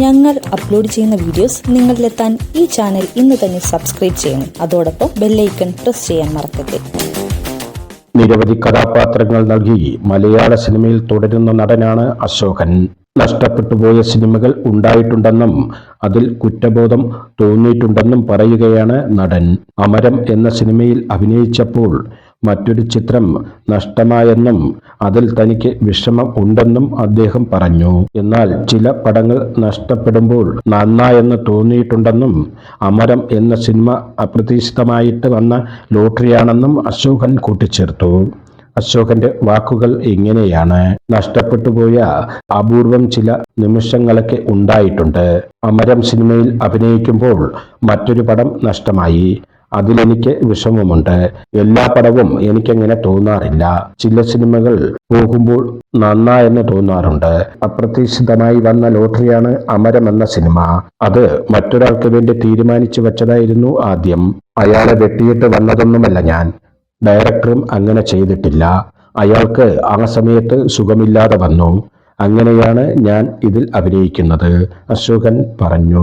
ഞങ്ങൾ അപ്ലോഡ് ചെയ്യുന്ന വീഡിയോസ് നിങ്ങളിലെത്താൻ ഈ ചാനൽ ഇന്ന് തന്നെ സബ്സ്ക്രൈബ് ചെയ്യണം. അതോടൊപ്പം ബെല്ലൈക്കൺ പ്രസ് ചെയ്യാൻ മറക്കരുത്. നിരവധി കഥാപാത്രങ്ങൾ നൽകി മലയാള സിനിമയിൽ തുടരുന്ന നടനാണ് അശോകൻ. നഷ്ടപ്പെട്ടുപോയ സിനിമകൾ ഉണ്ടായിട്ടുണ്ടെന്നും അതിൽ കുറ്റബോധം തോന്നിയിട്ടുണ്ടെന്നും പറയുകയാണ് നടൻ. അമരം എന്ന സിനിമയിൽ അഭിനയിച്ചപ്പോൾ മറ്റൊരു ചിത്രം നഷ്ടമായെന്നും അതിൽ തനിക്ക് വിഷമം ഉണ്ടെന്നും അദ്ദേഹം പറഞ്ഞു. എന്നാൽ ചില പടങ്ങൾ നഷ്ടപ്പെടുമ്പോൾ നന്നായെന്ന് തോന്നിയിട്ടുണ്ടെന്നും അമരം എന്ന സിനിമ അപ്രതീക്ഷിതമായിട്ട് വന്ന ലോട്ടറിയാണെന്നും അശോകൻ കൂട്ടിച്ചേർത്തു. അശോകന്റെ വാക്കുകൾ ഇങ്ങനെയാണ്. നഷ്ടപ്പെട്ടു പോയ അപൂർവം ചില നിമിഷങ്ങളൊക്കെ ഉണ്ടായിട്ടുണ്ട്. അമരം സിനിമയിൽ അഭിനയിക്കുമ്പോൾ മറ്റൊരു പടം നഷ്ടമായി. അതിലെനിക്ക് വിഷമമുണ്ട്. എല്ലാ പടവും എനിക്കങ്ങനെ തോന്നാറില്ല. ചില സിനിമകൾ പോകുമ്പോൾ നന്നായെന്ന് തോന്നാറുണ്ട്. അപ്രതീക്ഷിതമായി വന്ന ലോട്ടറിയാണ് അമരം എന്ന സിനിമ. അത് മറ്റൊരാൾക്ക് വേണ്ടി തീരുമാനിച്ചു വെച്ചതായിരുന്നു ആദ്യം. അയാളെ വെട്ടിയിട്ട് വന്നതൊന്നുമല്ല ഞാൻ. ഡയറക്ടറും അങ്ങനെ ചെയ്തിട്ടില്ല. അയാൾക്ക് ആ സമയത്ത് സുഖമില്ലാതെ വന്നു. അങ്ങനെയാണ് ഞാൻ ഇതിൽ അഭിനയിക്കുന്നത് അശോകൻ പറഞ്ഞു.